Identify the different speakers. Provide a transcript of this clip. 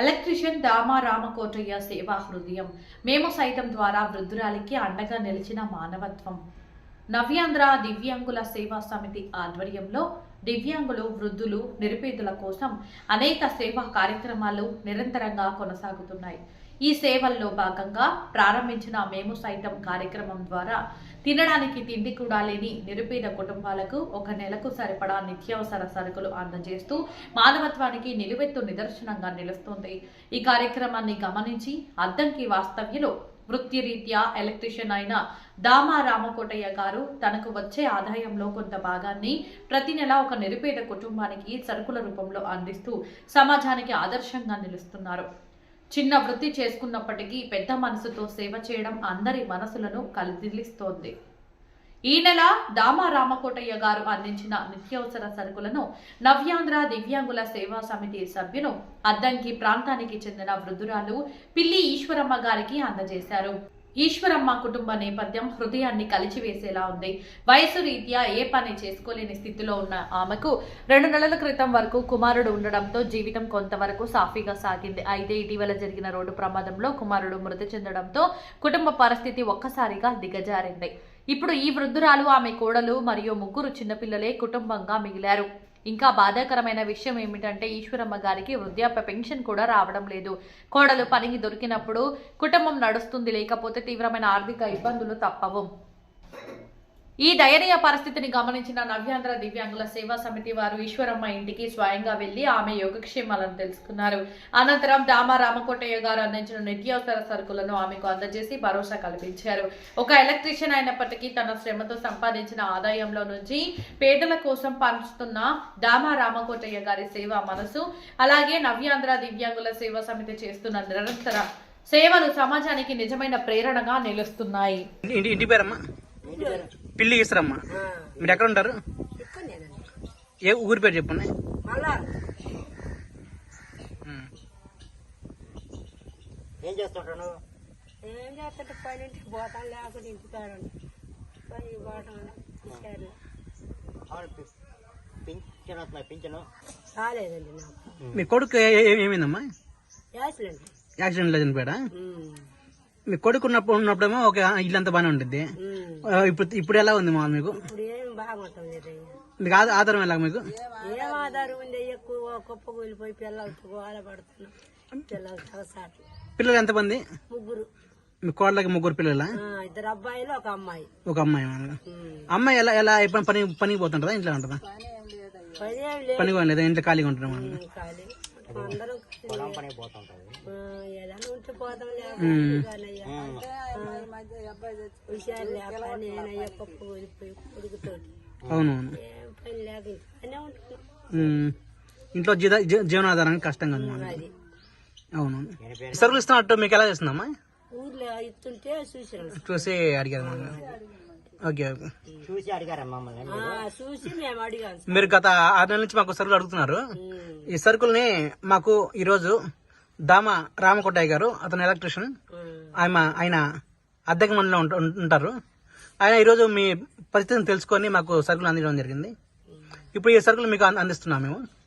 Speaker 1: Electrician దామా Ramakotaiah సేవా హృదయం. మేము సైతం ద్వారా వృద్ధురాలికి అండగా నిలిచిన మానవత్వం. నవ్యాంధ్ర దివ్యాంగుల సేవా సమితి ఆధ్వర్యంలో దివ్యాంగులు వృద్ధులు నిరుపేదల కోసం అనేక సేవా కార్యక్రమాలు నిరంతరంగా కొనసాగుతున్నాయి. ఈ సేవల్లో భాగంగా ప్రారంభించిన మేము సైతం కార్యక్రమం ద్వారా తినడానికి తిండి కూడా లేని నిరుపేద కుటుంబాలకు ఒక నెలకు సరిపడా నిత్యావసర సరుకులు అందజేస్తూ మానవత్వానికి నిలువెత్తు నిదర్శనంగా నిలుస్తోంది. ఈ కార్యక్రమాన్ని గమనించి అద్దంకి వాస్తవ్యులు వృత్తిరీత్యా ఎలక్ట్రీషియన్ అయిన దామా రామకోటయ్య గారు తనకు వచ్చే ఆదాయంలో కొంత భాగాన్ని ప్రతి నెల ఒక నిరుపేద కుటుంబానికి సరుకుల రూపంలో అందిస్తూ సమాజానికి ఆదర్శంగా నిలుస్తున్నారు. చిన్న వృత్తి చేసుకున్నప్పటికీ పెద్ద మనసుతో సేవ చేయడం అందరి మనసులను కలిదిలిస్తోంది ఈ నెల దామా రామకోటయ్య గారు అందించిన నిత్యావసర సరుకులను నవ్యాంధ్ర దివ్యాంగుల సేవా సమితి సభ్యులు అద్దంకి ప్రాంతానికి చెందిన వృద్ధురాలు పిల్లి ఈశ్వరమ్మ గారికి అందజేశారు. ఈశ్వరమ్మ కుటుంబ నేపథ్యం హృదయాన్ని కలిచివేసేలా ఉంది. వయసు రీత్యా ఏ పని చేసుకోలేని స్థితిలో ఉన్న ఆమెకు రెండు నెలల క్రితం వరకు కుమారుడు ఉండడంతో జీవితం కొంతవరకు సాఫీగా సాగింది. అయితే ఇటీవల జరిగిన రోడ్డు ప్రమాదంలో కుమారుడు మృతి చెందడంతో కుటుంబ పరిస్థితి ఒక్కసారిగా దిగజారింది. ఇప్పుడు ఈ వృద్ధురాలు ఆమె కోడలు మరియు ముగ్గురు చిన్నపిల్లలే కుటుంబంగా మిగిలారు. ఇంకా బాధాకరమైన విషయం ఏమిటంటే ఈశ్వరమ్మ గారికి వృద్ధాప్య పెన్షన్ కూడా రావడం లేదు. కోడలు పనికి దొరికినప్పుడు కుటుంబం నడుస్తుంది లేకపోతే తీవ్రమైన ఆర్థిక ఇబ్బందులు తప్పవు. ఈ దయనీయ పరిస్థితిని గమనించిన నవ్యాంధ్ర దివ్యాంగుల సేవా సమితి వారు ఈశ్వరమ్మ ఇంటికి స్వయంగా వెళ్ళి ఆమె యోగక్షేమాలను తెలుసుకున్నారు. అనంతరం దామా రామకోటయ్య గారు అందించిన నిత్యావసర సరుకులను ఆమెకు అందజేసి భరోసా కల్పించారు. ఒక ఎలక్ట్రీషియన్ అయినప్పటికీ తన శ్రమతో సంపాదించిన ఆదాయంలో నుంచి పేదల కోసం పంచుతున్న దామా రామకోటయ్య గారి సేవా మనసు అలాగే నవ్యాంధ్ర దివ్యాంగుల సేవా సమితి చేస్తున్న నిరంతర సేవలు సమాజానికి నిజమైన ప్రేరణగా నిలుస్తున్నాయి.
Speaker 2: ఇంటి ఇంటి పేరమ్మా? పిల్లి ఇస్తారమ్మా మీరు ఎక్కడ ఉంటారు? ఏ ఊరి పేరు చెప్పండి.
Speaker 3: ఏం చేస్తుంటాను?
Speaker 4: ఏం చేస్తుంటే పని ఇంటికి పోతాను లేకపోతే ఇంటికాడు పని పోవటం ఇచ్చారు
Speaker 3: అవును పి- పింఛన్ వస్తున్నాయి పింఛను
Speaker 4: రాలేదండి నాకు.
Speaker 2: మీ కొడుకు ఏమైందమ్మా?
Speaker 4: యాక్సిడెంట్.
Speaker 2: యాక్సిడెంట్లో చనిపోయాడా? మీ కొడుకు ఉన్నప్పుడు ఉన్నప్పుడేమో ఒక ఇల్లంతా బాగానే ఉంటుంది ఇప్పుడు ఇప్పుడు ఎలా ఉంది మా మీకు? మీకు ఆధ- ఆధారం ఎలా మీకు?
Speaker 4: ఏం ఆధారం ఉంది ఎక్కువ కుప్ప కూలిపోయి పిల్లలతో గోల పడుతున్నాం. పిల్లలు తలసాట్లు
Speaker 2: పిల్లలు ఎంతమంది?
Speaker 4: ముగ్గురు.
Speaker 2: మీ కోడలకి ముగ్గురు పిల్లల?
Speaker 4: ఆ, ఇద్దరు అబ్బాయిలు ఒక అమ్మాయి.
Speaker 2: ఒక అమ్మాయి. అమ్మాయి ఎలా ఎలా ఎప్పుడు పని పనికి పోతుంటుందా? ఇంట్లో ఉంటుందా?
Speaker 4: పని లేదు.
Speaker 2: ఇంట్లో ఖాళీగా?
Speaker 4: ఖాళీ. అందరం హుషారు లేక నేనయ్యా పప్పు కూలిపోయి కొడుకుతోటి.
Speaker 2: అవునవును.
Speaker 4: ఏం పని లేక ఇంట్లోనే ఉంటున్నాం.
Speaker 2: ఉమ్. ఇంట్లో జీవ జీ- జీవనాధారానికి కష్టంగా ఉంది.
Speaker 4: అది
Speaker 2: అవునవును సరుకులు ఇస్తున్నట్టు మీకు ఎలా చేస్తుందమ్మా?
Speaker 4: ఊర్లో ఇస్తుంటే చూసినాం.
Speaker 2: చూసి అడిగారు ఓకే ఓకే.
Speaker 3: చూసి అడిగారా మమ్మల్ని?
Speaker 4: ఆ, చూసి మేము అడిగాం
Speaker 2: మీరు గత ఆరు నెలల నుంచి మాకు సరుకులు అడుగుతున్నారు.
Speaker 4: ఉమ్,
Speaker 2: ఈ సరుకుల్ని మాకు ఈరోజు దామ రామకోటయ్య గారు అతను ఎలక్ట్రీషియన్.
Speaker 4: ఉమ్,
Speaker 2: ఆయన ఆయన అద్దెకి మండలిలో ఉంటారు. ఆయన ఈరోజు మీ పరిస్థితిని తెలుసుకొని మాకు సరుకులు అందించడం జరిగింది. ఇప్పుడు ఈ సరుకులు మీకు అంద- అందిస్తున్నాం మేము.